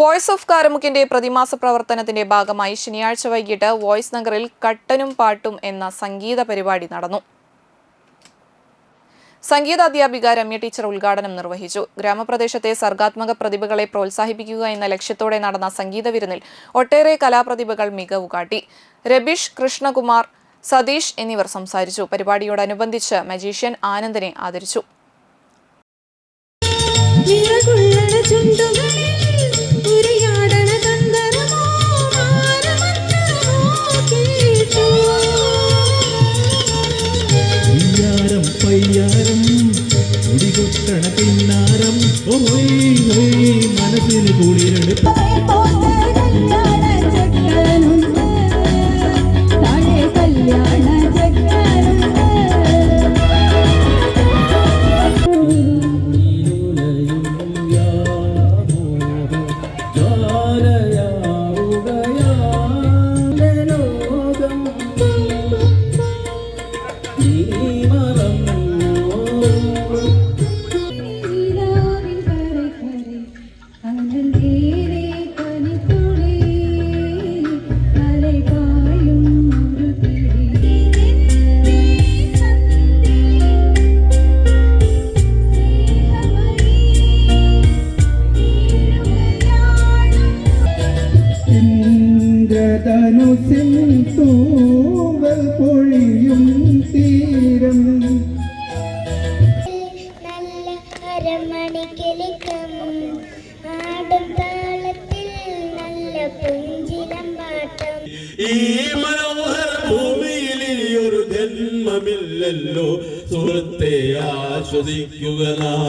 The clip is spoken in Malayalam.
വോയിസ് ഓഫ് കാരമുക്കിന്റെ പ്രതിമാസ പ്രവർത്തനത്തിന്റെ ഭാഗമായി ശനിയാഴ്ച വൈകിട്ട് വോയിസ് നഗറിൽ കട്ടനും പാട്ടും എന്ന സംഗീത പരിപാടി നടന്നു. സംഗീതാധ്യാപിക രമ്യ ടീച്ചർ ഉദ്ഘാടനം നിർവഹിച്ചു. ഗ്രാമപ്രദേശത്തെ സർഗാത്മക പ്രതിഭകളെ പ്രോത്സാഹിപ്പിക്കുക എന്ന ലക്ഷ്യത്തോടെ നടന്ന സംഗീത വിരുന്നിൽ ഒട്ടേറെ കലാപ്രതിഭകൾ മികവ് കാട്ടി. രബീഷ് കൃഷ്ണകുമാർ സതീഷ് എന്നിവർ സംസാരിച്ചു. പരിപാടിയോടനുബന്ധിച്ച് മജീഷ്യൻ ആനന്ദിനെ ആദരിച്ചു. മുടികൊട്ടണ പിന്നാരം. ഓയ് ഓയ് മനസ്സിന് കുളിരെടുപ്പ് തൂവൽ പൊഴിയും തീരം നല്ല അരമണിക്കിളിക്കം ആടും താളത്തിൽ നല്ല ഈ മനോഹര ഭൂമിയിൽ ഇനിയൊരു ജന്മമില്ലല്ലോ. സുഹൃത്തെ ആസ്വദിക്കുക നാം.